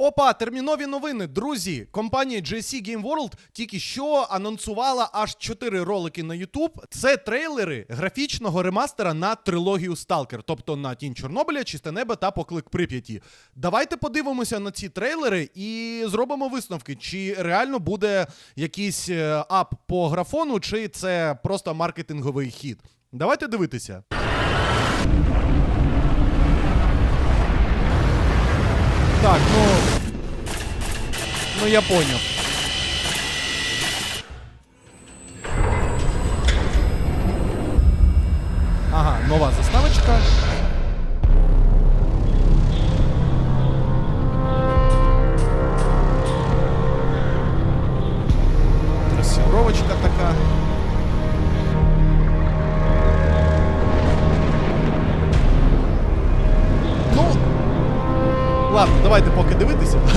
Опа, термінові новини, друзі. Компанія GSC Game World тільки що анонсувала аж 4 ролики на YouTube. Це трейлери графічного ремастера на трилогію Stalker, тобто на Тінь Чорнобиля, Чисте небо та Поклик Прип'яті. Давайте подивимося на ці трейлери і зробимо висновки, чи реально буде якийсь е, ап по графону, чи це просто маркетинговий хід. Давайте дивитися. Так, ну. Ну я понял. Ага, нова заставочка.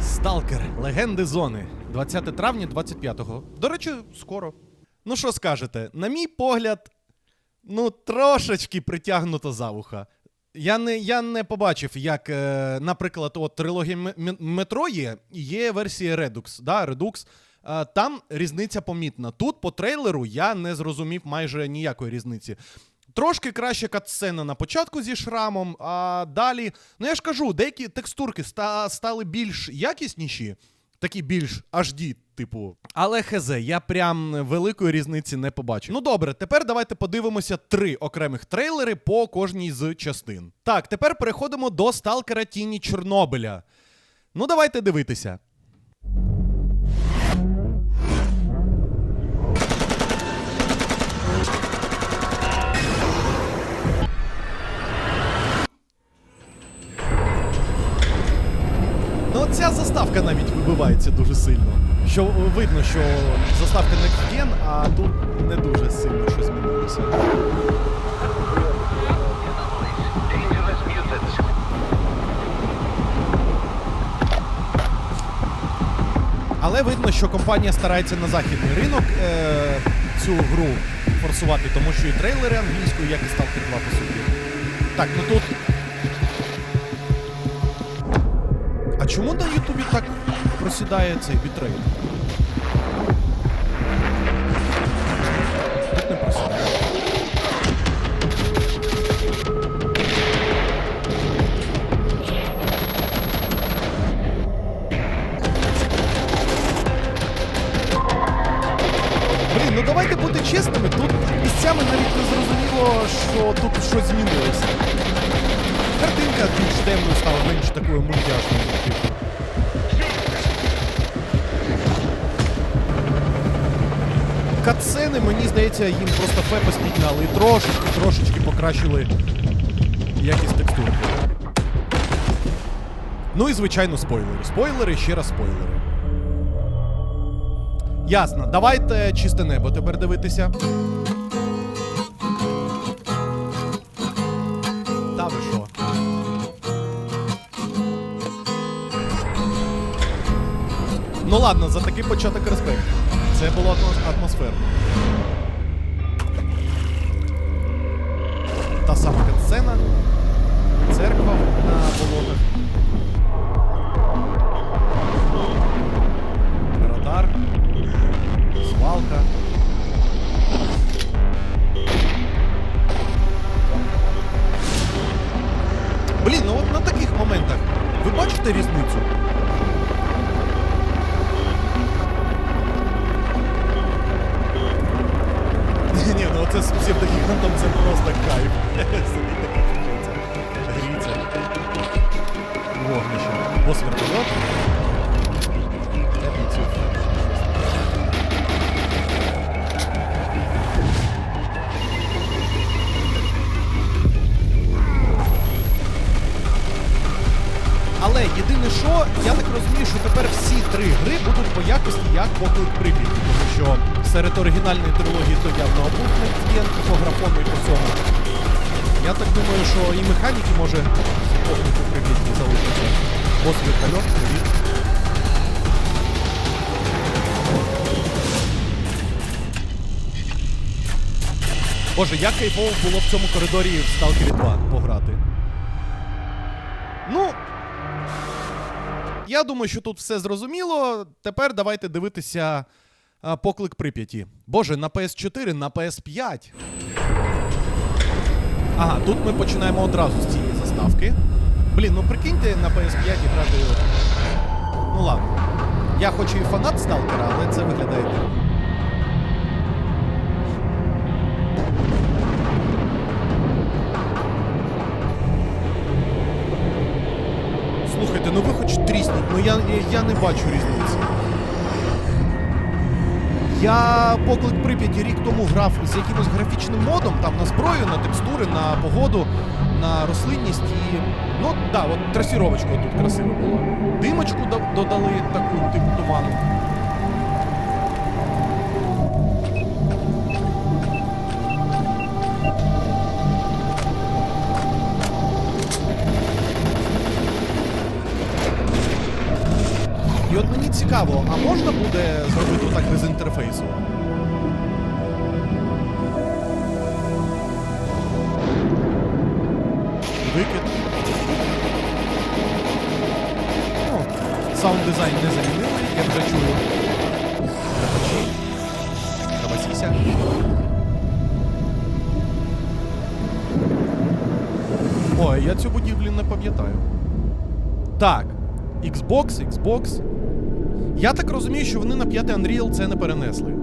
Сталкер. Легенди зони. 20 травня 25-го. До речі, скоро. Ну що скажете? На мій погляд, ну, трошечки притягнуто за вуха. Я не, я не побачив, як, е, наприклад, от трилогія метро є, є версія Redux. Да, Redux. Е, там різниця помітна. Тут по трейлеру я не зрозумів майже ніякої різниці. Трошки краще катсцена на початку зі шрамом, а далі. Ну я ж кажу, деякі текстурки ста- стали більш якісніші, такі більш HD, типу. Але хезе, я прям великої різниці не побачив. Ну добре, тепер давайте подивимося три окремих трейлери по кожній з частин. Так, тепер переходимо до сталкера Тіні Чорнобиля. Ну, давайте дивитися. Навіть дуже сильно. Що видно, що заставка не Gen, а тут не дуже сильно щось змінилося. Але видно, що компанія старається на західний ринок е- цю гру форсувати, тому що і трейлери англійською, як і Stalker 2, по суті. Так, ну тут. А чому на Ютубі так просідає цей бітрейт? Тут не просідає. Блін, ну давайте бути чесними, тут місцями навіть не зрозуміло, що тут щось змінилося. Картинка більш темною стала, менш такою мультяшною. Катсцени, мені здається, їм просто фепес підняли і трошечки, трошечки покращили якість текстурки. Ну і звичайно спойлери. Спойлери, ще раз спойлери. Ясно, давайте чисте небо тепер дивитися. Та ви що? Ну ладно, за такий початок респект. Це було атмос- атмосферно. Та сама катсцена. Церква на болотах. Це з псевдогігантом це просто кайф. Гріться. Вогнище. Бос вертольот. Але єдине що, я так розумію, що тепер всі три гри будуть по якості як поклик Прип'яті, тому що серед оригінальної трилогії то явно обутник є по і по цьому. Я так думаю, що і механіки може поклику Прип'яті залишиться. Бос вертольот, привіт. Боже, як кайфово було в цьому коридорі в Stalker 2 пограти. Ну, я думаю, що тут все зрозуміло. Тепер давайте дивитися поклик Прип'яті. Боже, на PS4, на PS5. Ага, тут ми починаємо одразу з цієї заставки. Блін, ну прикиньте на PS5 грати. Ну ладно. Я хоч і фанат Сталкера, але це виглядає дивно. Слухайте, ну ви хоч трісніть, ну я, я не бачу різниці. Я поклик Прип'яті рік тому грав з якимось графічним модом, там на зброю, на текстури, на погоду, на рослинність і. Ну да, от трасіровочка тут красиво була. Димочку до- додали таку, типу туману. Буде зробити так без інтерфейсу? Викид. О, саунд дизайн не замінили, я вже чую. Трапасіся. Ой, я цю будівлю не пам'ятаю. Так, Xbox, Xbox. Я так розумію, що вони на 5 Unreal це не перенесли.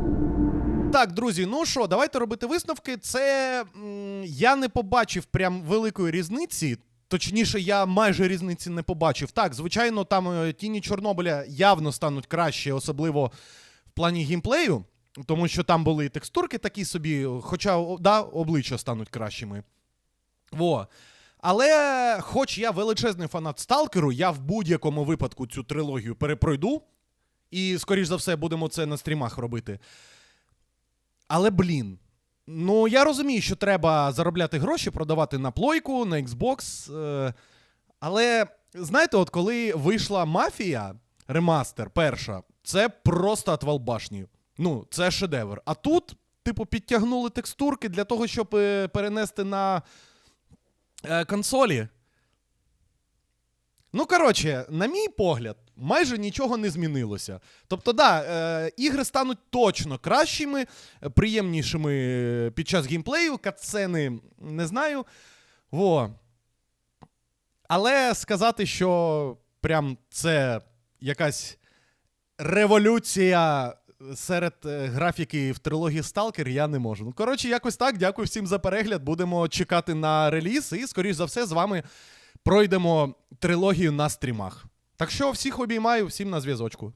Так, друзі, ну що, давайте робити висновки. Це я не побачив прям великої різниці. Точніше, я майже різниці не побачив. Так, звичайно, там е, тіні Чорнобиля явно стануть краще, особливо в плані геймплею, тому що там були текстурки такі собі, хоча да, обличчя стануть кращими. Во. Але, хоч я величезний фанат Сталкеру, я в будь-якому випадку цю трилогію перепройду. І, скоріш за все, будемо це на стрімах робити. Але, блін. Ну, я розумію, що треба заробляти гроші, продавати на плойку, на Xbox. Е- але, знаєте, от коли вийшла мафія, ремастер, перша, це просто отвал башні. Ну, це шедевр. А тут, типу, підтягнули текстурки для того, щоб е, перенести на е, консолі. Ну, коротше, на мій погляд, майже нічого не змінилося. Тобто, да, е, ігри стануть точно кращими, приємнішими під час геймплею, катсцени не знаю. Во. Але сказати, що прям це якась революція серед е, графіки в трилогії Stalker я не можу. Ну, коротше, якось так. Дякую всім за перегляд. Будемо чекати на реліз і, скоріш за все, з вами пройдемо трилогію на стрімах. Так що всіх обіймаю, всім на зв'язочку.